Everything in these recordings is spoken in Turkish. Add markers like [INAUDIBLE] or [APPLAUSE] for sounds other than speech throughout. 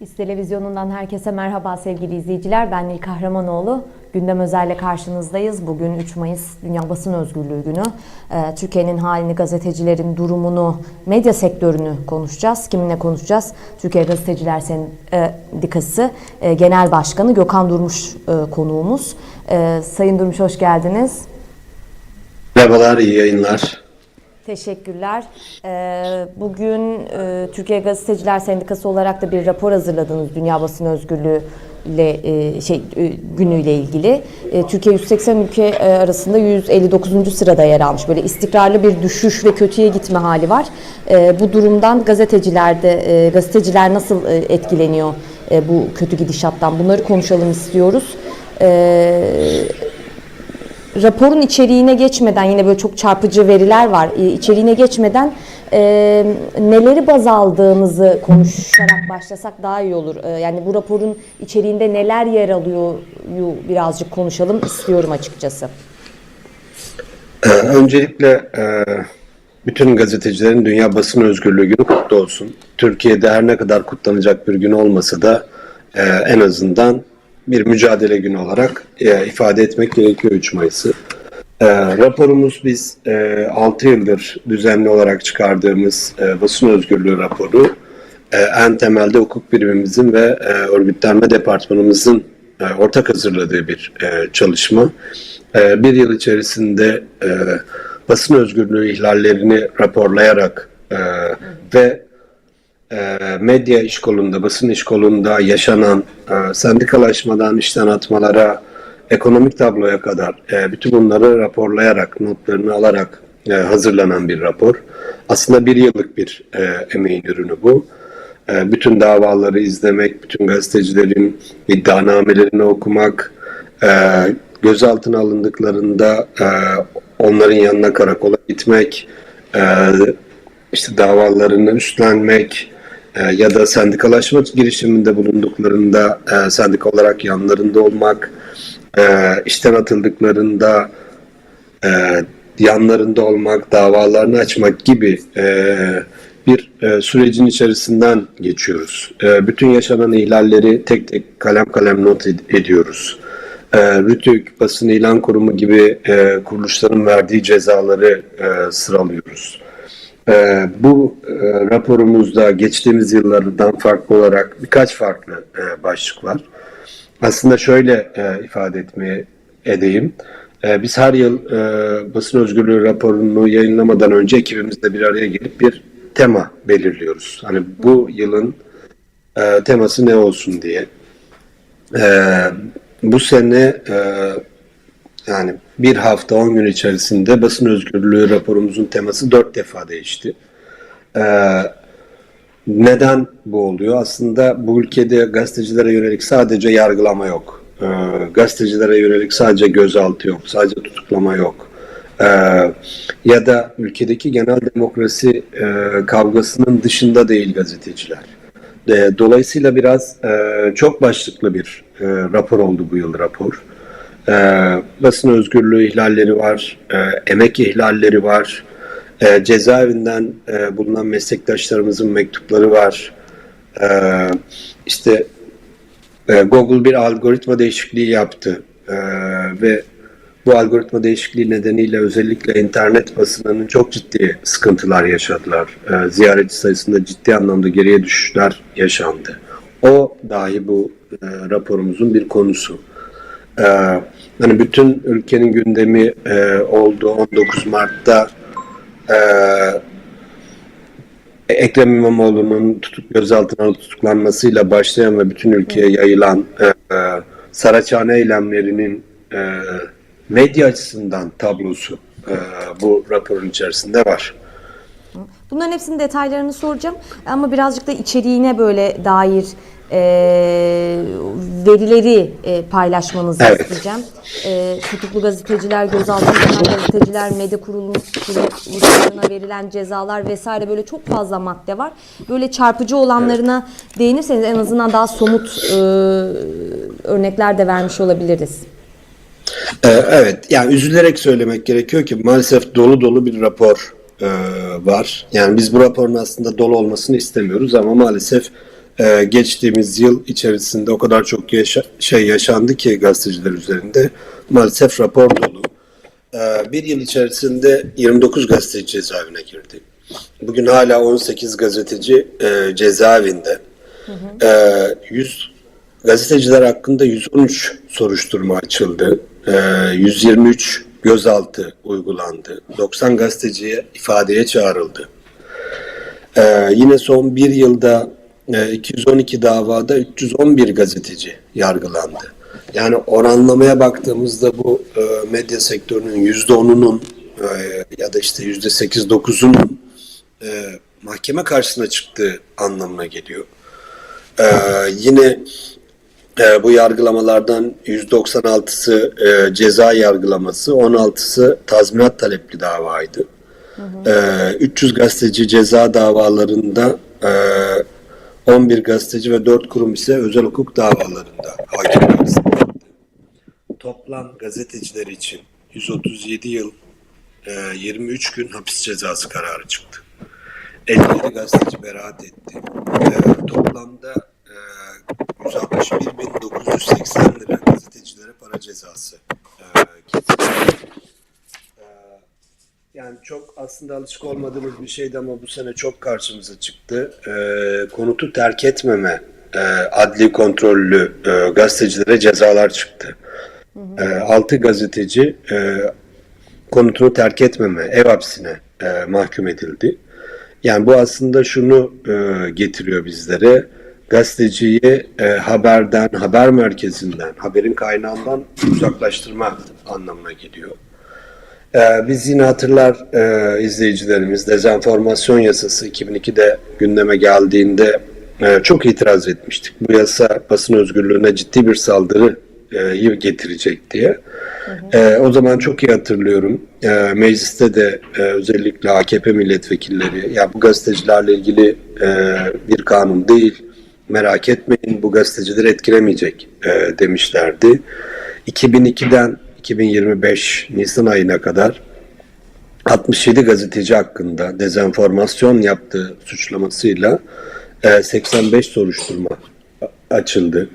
Biz televizyonundan herkese merhaba sevgili izleyiciler. Ben Nil Kahramanoğlu. Gündem özelle karşınızdayız. Bugün 3 Mayıs Dünya Basın Özgürlüğü Günü. Ee, Türkiye'nin halini, gazetecilerin durumunu, medya sektörünü konuşacağız. Kiminle konuşacağız? Türkiye Gazeteciler Sendikası e, Genel Başkanı Gökhan Durmuş e, konuğumuz. E, Sayın Durmuş hoş geldiniz. Merhabalar, iyi yayınlar. Teşekkürler. Ee, Bugün e, Türkiye Gazeteciler Sendikası olarak da bir rapor hazırladınız Dünya Basın Özgürlüğü ile e, şey e, günüyle ilgili. Türkiye 180 ülke arasında 159. sırada yer almış. Böyle istikrarlı bir düşüş ve kötüye gitme hali var. Bu durumdan gazetecilerde gazeteciler nasıl etkileniyor bu kötü gidişattan? Bunları konuşalım istiyoruz. E, raporun içeriğine geçmeden yine böyle çok çarpıcı veriler var. E, İçeriğine geçmeden e, neleri baz aldığınızı konuşarak başlasak daha iyi olur. E, yani bu raporun içeriğinde neler yer alıyor birazcık konuşalım istiyorum açıkçası. [CLEARS THROAT] Öncelikle e, bütün gazetecilerin Dünya Basın Özgürlüğü Günü kutlu olsun. Türkiye'de her ne kadar kutlanacak bir gün olmasa da e, en azından bir mücadele günü olarak e, ifade etmek gerekiyor 3 Mayıs'ı. E, raporumuz biz e, 6 yıldır düzenli olarak çıkardığımız e, basın özgürlüğü raporu e, en temelde hukuk birimimizin ve e, örgütlenme departmanımızın e, ortak hazırladığı bir e, çalışma. E, bir yıl içerisinde e, basın özgürlüğü ihlallerini raporlayarak e, ve e, medya işkolunda, basın işkolunda yaşanan e, sendikalaşmadan işten atmalara, ekonomik tabloya kadar e, bütün bunları raporlayarak, notlarını alarak e, hazırlanan bir rapor. Aslında bir yıllık bir emeğin ürünü bu. Bütün davaları izlemek, bütün gazetecilerin iddianamelerini okumak, gözaltına alındıklarında onların yanına karakola gitmek, işte davalarını üstlenmek e, ya da sendikalaşma girişiminde bulunduklarında e, sendika olarak yanlarında olmak, e, işten atıldıklarında e, yanlarında olmak, davalarını açmak gibi bir sürecin içerisinden geçiyoruz. Bütün yaşanan ihlalleri tek tek kalem kalem not ed- ediyoruz. E, RTÜK, Basın İlan Kurumu gibi kuruluşların verdiği cezaları e, sıralıyoruz. E, bu e, raporumuzda geçtiğimiz yıllardan farklı olarak birkaç farklı e, başlık var. Aslında şöyle e, ifade etmeye edeyim. Biz her yıl basın özgürlüğü raporunu yayınlamadan önce ekibimizle bir araya gelip bir tema belirliyoruz. Hani bu yılın teması ne olsun diye. Bu sene yani bir hafta 10 gün içerisinde basın özgürlüğü raporumuzun teması dört defa değişti. E, neden bu oluyor? Aslında bu ülkede gazetecilere yönelik sadece yargılama yok. Ee, gazetecilere yönelik sadece gözaltı yok, sadece tutuklama yok. Ee, ya da ülkedeki genel demokrasi e, kavgasının dışında değil gazeteciler. E, dolayısıyla biraz e, çok başlıklı bir e, rapor oldu bu yıl rapor. E, basın özgürlüğü ihlalleri var, e, emek ihlalleri var, e, cezaevinden e, bulunan meslektaşlarımızın mektupları var. E, işte e, Google bir algoritma değişikliği yaptı E, ve bu algoritma değişikliği nedeniyle özellikle internet basınının çok ciddi sıkıntılar yaşadılar. E, ziyaretçi sayısında ciddi anlamda geriye düşüşler yaşandı. O dahi bu e, raporumuzun bir konusu. E, hani bütün ülkenin gündemi e, oldu 19 Mart'ta e, Ekrem İmamoğlu'nun tutuk, gözaltına tutuklanmasıyla başlayan ve bütün ülkeye yayılan e, e, Saraçhane eylemlerinin e, medya açısından tablosu e, bu raporun içerisinde var. Bunların hepsinin detaylarını soracağım ama birazcık da içeriğine böyle dair e, verileri e, paylaşmanızı Evet. isteyeceğim. E, tutuklu gazeteciler, gözaltına alınan gazeteciler, medya kurulu- kuruluşlarına verilen cezalar vesaire böyle çok fazla madde var. Böyle çarpıcı olanlarına değinirseniz en azından daha somut e, örnekler de vermiş olabiliriz. Ee, evet, yani üzülerek söylemek gerekiyor ki maalesef dolu dolu bir rapor e, var. Yani biz bu raporun aslında dolu olmasını istemiyoruz ama maalesef Ee, geçtiğimiz yıl içerisinde o kadar çok yaşa- şey yaşandı ki gazeteciler üzerinde. Maalesef rapor dolu. Ee, bir yıl içerisinde 29 gazeteci cezaevine girdi. Bugün hala 18 gazeteci e, cezaevinde. Ee, 100 gazeteciler hakkında 113 soruşturma açıldı. Ee, 123 gözaltı uygulandı. 90 gazeteciye ifadeye çağrıldı. Ee, yine son bir yılda e, 212 davada 311 gazeteci yargılandı. Yani oranlamaya baktığımızda bu e, medya sektörünün %10'unun e, ya da işte %8-9'unun e, mahkeme karşısına çıktığı anlamına geliyor. Yine e, bu yargılamalardan 196'sı e, ceza yargılaması, 16'sı tazminat talepli davaydı. Ee, 300 gazeteci ceza davalarında e, 11 gazeteci ve 4 kurum ise özel hukuk davalarında hakim. Toplam gazeteciler için 137 yıl e, 23 gün hapis cezası kararı çıktı. 57 gazeteci beraat etti. E, toplamda e, 161.980 lira gazetecilere para cezası e, kesildi. Yani çok aslında alışık olmadığımız bir şeydi ama bu sene çok karşımıza çıktı. E, konutu terk etmeme e, adli kontrollü e, gazetecilere cezalar çıktı. E, 6 gazeteci e, konutunu terk etmeme, ev hapsine e, mahkum edildi. Yani bu aslında şunu e, getiriyor bizlere. Gazeteciyi e, haberden, haber merkezinden, haberin kaynağından uzaklaştırma anlamına geliyor. Ee, biz yine hatırlar e, izleyicilerimiz dezenformasyon yasası 2002'de gündeme geldiğinde e, çok itiraz etmiştik. Bu yasa basın özgürlüğüne ciddi bir saldırıyı getirecek diye. E, o zaman çok iyi hatırlıyorum. E, mecliste de e, özellikle AKP milletvekilleri ya bu gazetecilerle ilgili e, bir kanun değil merak etmeyin bu gazetecileri etkilemeyecek e, demişlerdi. 2002'den 2025 Nisan ayına kadar 67 gazeteci hakkında dezenformasyon yaptığı suçlamasıyla e, 85 soruşturma açıldı.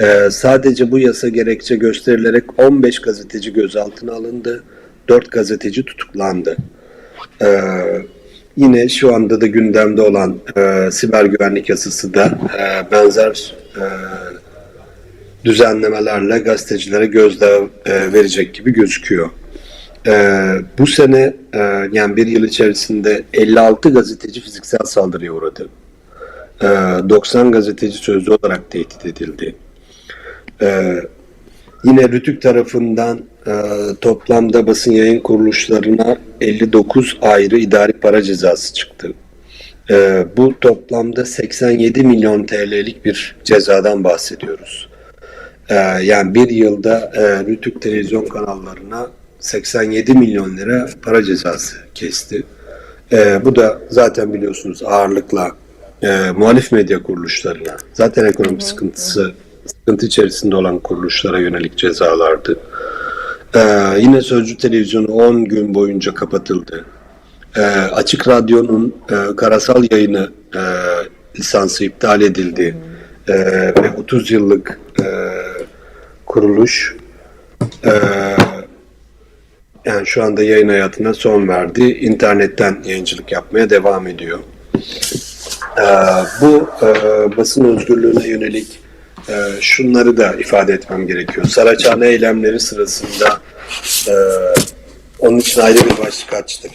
E, sadece bu yasa gerekçe gösterilerek 15 gazeteci gözaltına alındı, 4 gazeteci tutuklandı. E, yine şu anda da gündemde olan e, siber güvenlik yasası da e, benzer e, düzenlemelerle gazetecilere gözdağı e, verecek gibi gözüküyor. E, bu sene e, yani bir yıl içerisinde 56 gazeteci fiziksel saldırıya uğradı. E, 90 gazeteci sözlü olarak tehdit edildi. E, yine Rütük tarafından e, toplamda basın yayın kuruluşlarına 59 ayrı idari para cezası çıktı. E, bu toplamda 87 milyon TL'lik bir cezadan bahsediyoruz. Ee, yani bir yılda e, Rütük televizyon kanallarına 87 milyon lira para cezası kesti. Ee, bu da zaten biliyorsunuz ağırlıkla e, muhalif medya kuruluşlarına, zaten ekonomik sıkıntısı sıkıntı içerisinde olan kuruluşlara yönelik cezalardı. Ee, yine Sözcü Televizyonu 10 gün boyunca kapatıldı. Ee, Açık Radyo'nun e, karasal yayını e, lisansı iptal edildi. Ee, ve 30 yıllık e, kuruluş e, yani şu anda yayın hayatına son verdi. İnternetten yayıncılık yapmaya devam ediyor. E, bu e, basın özgürlüğüne yönelik e, şunları da ifade etmem gerekiyor. Saraçhane eylemleri sırasında e, onun için ayrı bir başlık açtık.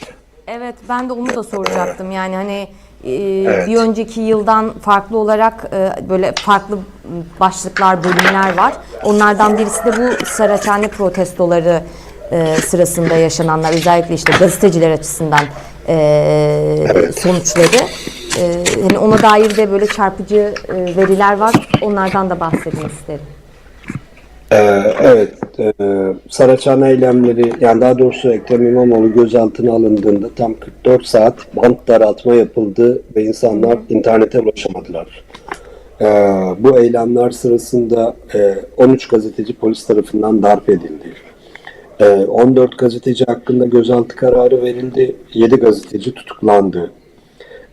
Evet ben de onu da soracaktım. Yani hani e, Evet. bir önceki yıldan farklı olarak e, böyle farklı başlıklar, bölümler var. Onlardan birisi de bu Saraçhane protestoları e, sırasında yaşananlar. Özellikle işte gazeteciler açısından e, sonuçları. E, hani ona dair de böyle çarpıcı veriler var. Onlardan da bahsetmek isterim. Ee, evet, e, Saraçhane eylemleri, yani daha doğrusu Ekrem İmamoğlu gözaltına alındığında tam 44 saat bant daraltma yapıldı ve insanlar internete ulaşamadılar. Ee, bu eylemler sırasında e, 13 gazeteci polis tarafından darp edildi. E, 14 gazeteci hakkında gözaltı kararı verildi, 7 gazeteci tutuklandı.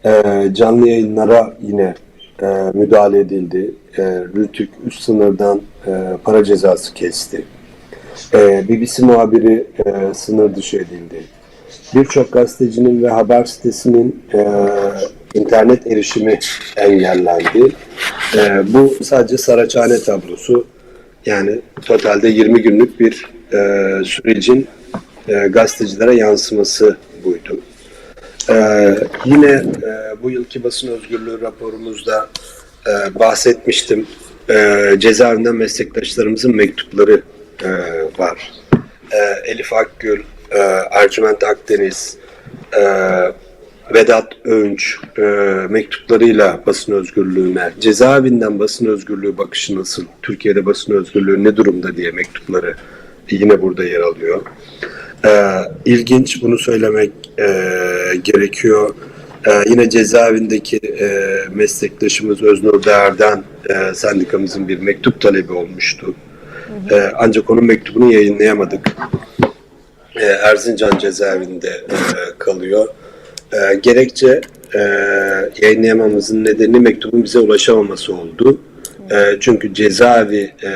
E, canlı yayınlara yine e, müdahale edildi. E, Rütük üst sınırdan e, para cezası kesti. E, BBC muhabiri e, sınır dışı edildi. Birçok gazetecinin ve haber sitesinin e, internet erişimi engellendi. E, bu sadece Saraçhane tablosu. Yani totalde 20 günlük bir e, sürecin e, gazetecilere yansıması buydu. Ee, yine e, bu yılki basın özgürlüğü raporumuzda e, bahsetmiştim. E, cezaevinden meslektaşlarımızın mektupları e, var. E, Elif Akgül, e, Ercüment Akdeniz, e, Vedat Önç e, mektuplarıyla basın özgürlüğüne, cezaevinden basın özgürlüğü bakışı nasıl, Türkiye'de basın özgürlüğü ne durumda diye mektupları yine burada yer alıyor. Ee, ilginç bunu söylemek e, gerekiyor. Ee, yine cezaevindeki e, meslektaşımız Öznur Değer'den e, sendikamızın bir mektup talebi olmuştu. Ee, ancak onun mektubunu yayınlayamadık. Ee, Erzincan cezaevinde e, kalıyor. Ee, gerekçe e, yayınlayamamızın nedeni mektubun bize ulaşamaması oldu. E, çünkü cezaevi e,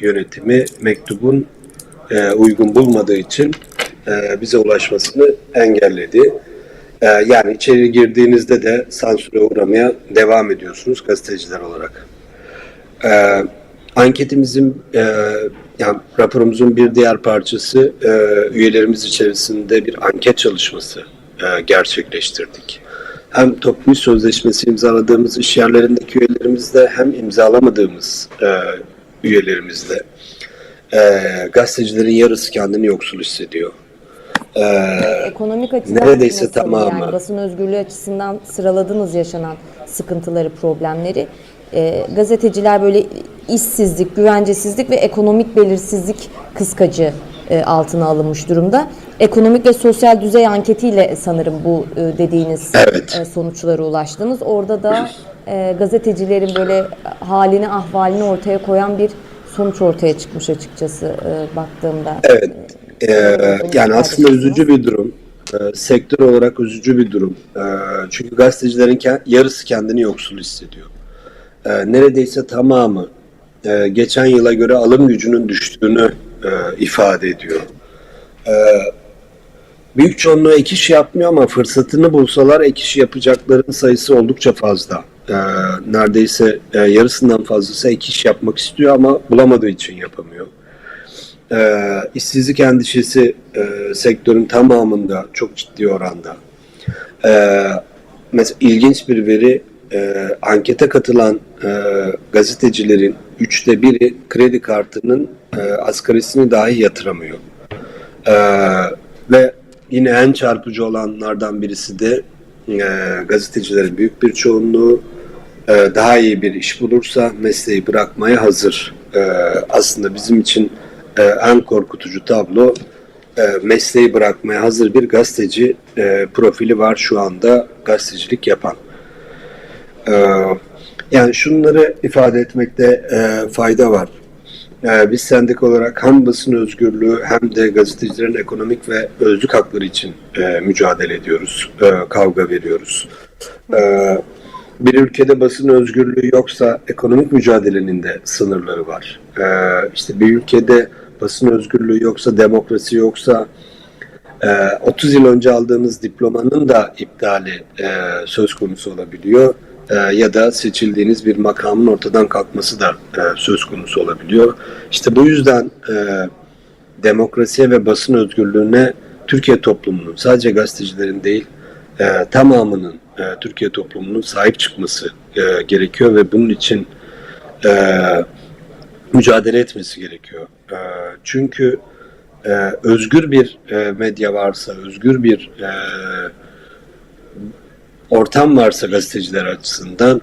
yönetimi mektubun e, uygun bulmadığı için e, bize ulaşmasını engelledi. E, yani içeri girdiğinizde de sansüre uğramaya devam ediyorsunuz gazeteciler olarak. E, anketimizin, e, yani raporumuzun bir diğer parçası e, üyelerimiz içerisinde bir anket çalışması e, gerçekleştirdik. Hem toplu iş sözleşmesi imzaladığımız iş yerlerindeki üyelerimizde hem imzalamadığımız e, üyelerimizde e, gazetecilerin yarısı kendini yoksul hissediyor. E, Ekonomik açıdan Neredeyse tamamı. Yani basın özgürlüğü açısından sıraladınız yaşanan sıkıntıları, problemleri. Ee, gazeteciler böyle işsizlik, güvencesizlik ve ekonomik belirsizlik kıskacı e, altına alınmış durumda. Ekonomik ve sosyal düzey anketiyle sanırım bu e, dediğiniz Evet. e, sonuçlara ulaştınız. Orada da e, gazetecilerin böyle halini, ahvalini ortaya koyan bir sonuç ortaya çıkmış açıkçası e, baktığımda. Evet. Ee, yani aslında üzücü bir durum. Ee, sektör olarak üzücü bir durum. Ee, çünkü gazetecilerin ke- yarısı kendini yoksul hissediyor. Ee, neredeyse tamamı e, geçen yıla göre alım gücünün düştüğünü e, ifade ediyor. Ee, büyük çoğunluğu ek iş yapmıyor ama fırsatını bulsalar ek iş yapacakların sayısı oldukça fazla. Ee, neredeyse e, yarısından fazlası ek iş yapmak istiyor ama bulamadığı için yapamıyor. Ee, işsizlik endişesi e, sektörün tamamında çok ciddi oranda. Ee, mesela ilginç bir veri e, ankete katılan e, gazetecilerin üçte biri kredi kartının e, asgarisini dahi yatıramıyor. Ee, ve yine en çarpıcı olanlardan birisi de e, gazetecilerin büyük bir çoğunluğu e, daha iyi bir iş bulursa mesleği bırakmaya hazır. E, aslında bizim için e, en korkutucu tablo e, mesleği bırakmaya hazır bir gazeteci e, profili var şu anda gazetecilik yapan. E, yani şunları ifade etmekte e, fayda var. E, biz sendik olarak hem basın özgürlüğü hem de gazetecilerin ekonomik ve özlük hakları için e, mücadele ediyoruz, e, kavga veriyoruz. E, bir ülkede basın özgürlüğü yoksa ekonomik mücadelenin de sınırları var. E, işte bir ülkede basın özgürlüğü yoksa, demokrasi yoksa, e, 30 yıl önce aldığınız diplomanın da iptali e, söz konusu olabiliyor. E, ya da seçildiğiniz bir makamın ortadan kalkması da e, söz konusu olabiliyor. İşte bu yüzden e, demokrasiye ve basın özgürlüğüne Türkiye toplumunun, sadece gazetecilerin değil, e, tamamının e, Türkiye toplumunun sahip çıkması e, gerekiyor ve bunun için e, mücadele etmesi gerekiyor. E, çünkü e, özgür bir e, medya varsa, özgür bir e, ortam varsa gazeteciler açısından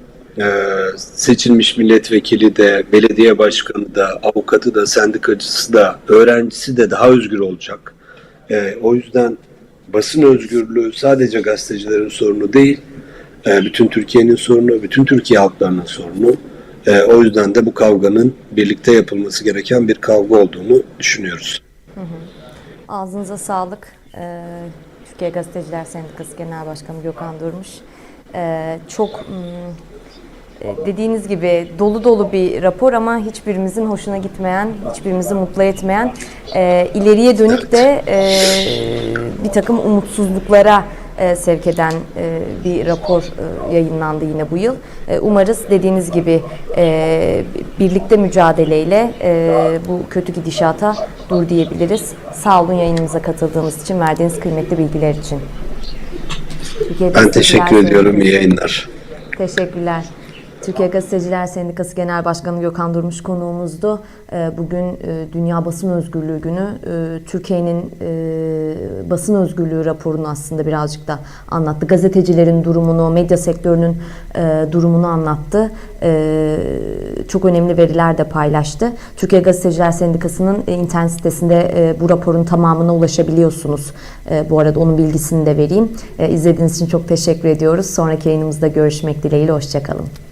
seçilmiş milletvekili de, belediye başkanı da, avukatı da, sendikacısı da, öğrencisi de daha özgür olacak. O yüzden basın özgürlüğü sadece gazetecilerin sorunu değil, bütün Türkiye'nin sorunu, bütün Türkiye halklarının sorunu. E, o yüzden de bu kavganın birlikte yapılması gereken bir kavga olduğunu düşünüyoruz. Ağzınıza sağlık. Ee, Türkiye Gazeteciler Sendikası Genel Başkanı Gökhan Durmuş. Ee, çok mm, E, Dediğiniz gibi dolu dolu bir rapor ama hiçbirimizin hoşuna gitmeyen, hiçbirimizi mutlu etmeyen, e, ileriye dönük de e, bir takım umutsuzluklara e, sevk eden e, bir rapor e, yayınlandı yine bu yıl. E, umarız dediğiniz gibi e, birlikte mücadeleyle e, bu kötü gidişata dur diyebiliriz. Sağ olun yayınımıza katıldığınız için, verdiğiniz kıymetli bilgiler için. Türkiye Ben teşekkür ediyorum. İyi yayınlar. Teşekkürler. Türkiye Gazeteciler Sendikası Genel Başkanı Gökhan Durmuş konuğumuzdu. Ee, Bugün e, Dünya Basın Özgürlüğü Günü. Ee, Türkiye'nin e, basın özgürlüğü raporunu aslında birazcık da anlattı. Gazetecilerin durumunu, medya sektörünün e, durumunu anlattı. Çok önemli veriler de paylaştı. Türkiye Gazeteciler Sendikası'nın internet sitesinde bu raporun tamamına ulaşabiliyorsunuz. Bu arada onun bilgisini de vereyim. İzlediğiniz için çok teşekkür ediyoruz. Sonraki yayınımızda görüşmek dileğiyle. Hoşçakalın.